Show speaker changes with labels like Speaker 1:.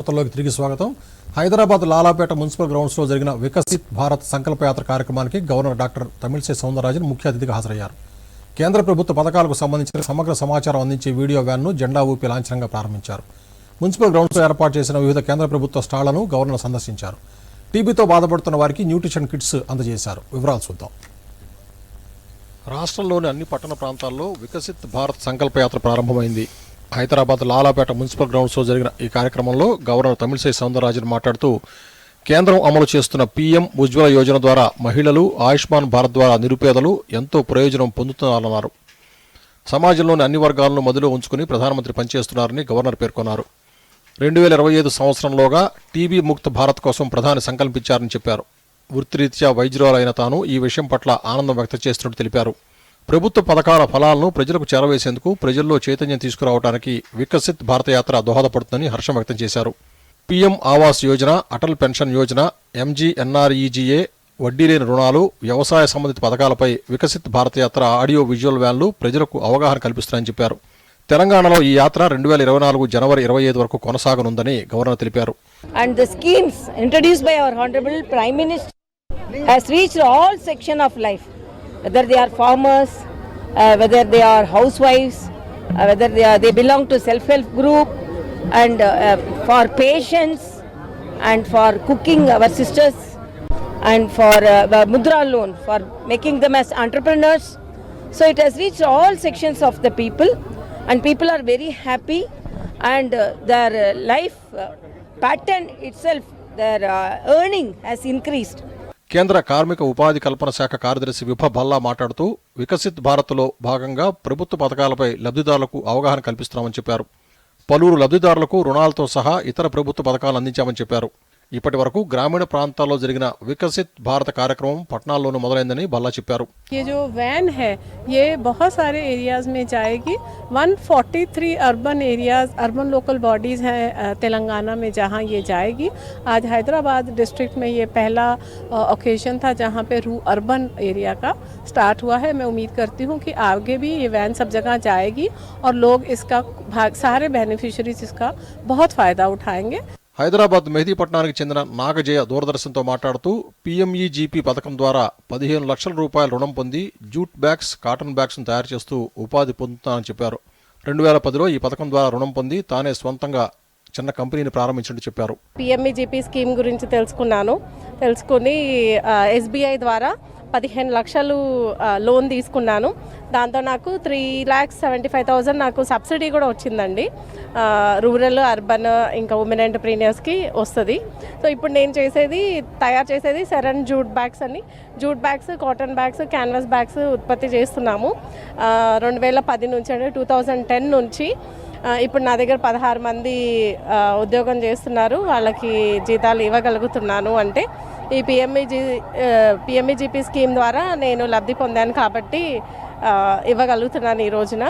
Speaker 1: వార్తల్లోకి తిరిగి స్వాగతం. హైదరాబాద్ లాలాపేట మున్సిపల్ గ్రౌండ్స్లో జరిగిన వికసిత్ భారత్ సంకల్పయాత్ర కార్యక్రమానికి గవర్నర్ డాక్టర్ తమిళిసై సౌందరరాజన్ ముఖ్య అతిథిగా హాజరయ్యారు. కేంద్ర ప్రభుత్వ పథకాలకు సంబంధించిన సమగ్ర సమాచారం అందించే వీడియో వ్యాన్ను జెండా ఊపి లాంఛనంగా ప్రారంభించారు. మున్సిపల్ గ్రౌండ్స్లో ఏర్పాటు చేసిన వివిధ కేంద్ర ప్రభుత్వ స్టాళ్ళను గవర్నర్ సందర్శించారు. టీబీతో బాధపడుతున్న వారికి న్యూట్రిషన్ కిట్స్ అందజేశారు. వివరాలు చూద్దాం. రాష్ట్రంలోని అన్ని పట్టణ ప్రాంతాల్లో వికసిత్ భారత్ సంకల్పయాత్ర ప్రారంభమైంది. హైదరాబాద్ లాలాపేట మున్సిపల్ గ్రౌండ్స్లో జరిగిన ఈ కార్యక్రమంలో గవర్నర్ తమిళసై సౌందరరాజన్ మాట్లాడుతూ కేంద్రం అమలు చేస్తున్న పీఎం ఉజ్వల యోజన ద్వారా మహిళలు ఆయుష్మాన్ భారత్ ద్వారా నిరుపేదలు ఎంతో ప్రయోజనం పొందుతున్నారన్నారు. సమాజంలోని అన్ని వర్గాలను మదిలో ఉంచుకుని ప్రధానమంత్రి పనిచేస్తున్నారని గవర్నర్ పేర్కొన్నారు. రెండు వేల ఇరవై ఐదు సంవత్సరంలోగా టీబీ ముక్త భారత్ కోసం ప్రధాని సంకల్పించారని చెప్పారు. వృత్తిరీత్యా వైద్యురాలైన తాను ఈ విషయం పట్ల ఆనందం వ్యక్తం చేస్తున్నట్టు తెలిపారు. ప్రభుత్వ పథకాల ఫలాలను ప్రజలకు చేరవేసేందుకు ప్రజల్లో చైతన్యం తీసుకురావడానికి వికసిత్ భారత యాత్ర దోహదపడుతుందని హర్షం వ్యక్తం చేశారు. PM Awas Yojana Atal pension Yojana MGNREGA వడ్డీ లేని రుణాలు వ్యవసాయ సంబంధిత పథకాలపై వికసిత్ భారత యాత్ర ఆడియో విజువల్ వ్యాన్లు ప్రజలకు అవగాహన కల్పిస్తున్నాయని చెప్పారు. తెలంగాణలో ఈ యాత్ర రెండు వేల ఇరవై నాలుగు జనవరి ఇరవై ఐదు వరకు కొనసాగనుందని గవర్నర్ తెలిపారు.
Speaker 2: And the schemes introduced by our honourable prime minister has reached all section of life whether they are farmers whether they are housewives uh, whether they are they belong to self help group and uh, uh, for patients and for cooking our sisters and for uh, mudra loan for making them as entrepreneurs. So it has reached all sections of the people and people are very happy and uh, their uh, life uh, pattern itself their uh, earning has increased
Speaker 1: కేంద్ర కార్మిక ఉపాధి కల్పన శాఖ కార్యదర్శి విభ భల్లా మాట్లాడుతూ వికసిత్ భారత్లో భాగంగా ప్రభుత్వ పథకాలపై లబ్ధిదారులకు అవగాహన కల్పిస్తున్నామని చెప్పారు. పలువురు లబ్ధిదారులకు రుణాలతో సహా ఇతర ప్రభుత్వ పథకాలు అందించామని చెప్పారు. ఇప్పటి వరకు గ్రామీణ ప్రాంతాల్లో జరిగిన వికసిత్ భారత కార్యక్రమం పట్టణాల్లోనూ మొదలైందని భల్లా చెప్పారు
Speaker 3: ये जो वैन है ये बहुत सारे एरियाज़ में जाएगी 143 urban areas urban local bodies हैं अ, तेलंगाना में जहां ये जाएगी आज हैदराबाद डिस्ट्रिक्ट में ये पहला ओकेजन था जहां पे रू अर्बन एरिया का स्टार्ट हुआ है मैं उम्मीद करती हूं कि आगे भी ये वैन सब जगह जाएगी और लोग इसका भाग सारे बेनिफिशरीज इसका बहुत फ़ायदा उठाएंगे
Speaker 1: హైదరాబాద్ మెహదీపట్నానికి చెందిన నాగజయ దూరదర్శన్తో మాట్లాడుతూ పీఎంఈజీపీ పథకం ద్వారా పదిహేను లక్షల రూపాయల రుణం పొంది జూట్ బ్యాగ్స్ కాటన్ బ్యాగ్స్ను తయారు చేస్తూ ఉపాధి పొందుతానని చెప్పారు. రెండు వేల పదిలో ఈ పథకం ద్వారా రుణం పొంది తానే స్వంతంగా చిన్న కంపెనీని ప్రారంభించినట్టు చెప్పారు.
Speaker 3: పిఎంఈజీపీ స్కీమ్ గురించి తెలుసుకున్నాను. తెలుసుకుని ఎస్బీఐ ద్వారా పదిహేను లక్షలు లోన్ తీసుకున్నాను. దాంతో నాకు three lakhs seventy five thousand నాకు సబ్సిడీ కూడా వచ్చిందండి. రూరల్ అర్బన్ ఇంకా ఉమెన్ ఎంటర్ప్రీనియర్స్కి వస్తుంది. సో ఇప్పుడు నేను చేసేది తయారు చేసేది సెరన్ జూట్ బ్యాగ్స్ అని jute bags cotton bags canvas bags ఉత్పత్తి చేస్తున్నాము. రెండు వేల పది నుంచి అంటే టూ థౌజండ్ టెన్ నుంచి ఇప్పుడు నా దగ్గర పదహారు మంది ఉద్యోగం చేస్తున్నారు. వాళ్ళకి జీతాలు ఇవ్వగలుగుతున్నాను అంటే ఈ పిఎంఈజీ పిఎంఈజీపీ స్కీమ్ ద్వారా నేను లబ్ధి పొందాను కాబట్టి ఇవ్వగలుగుతున్నాను ఈ రోజున.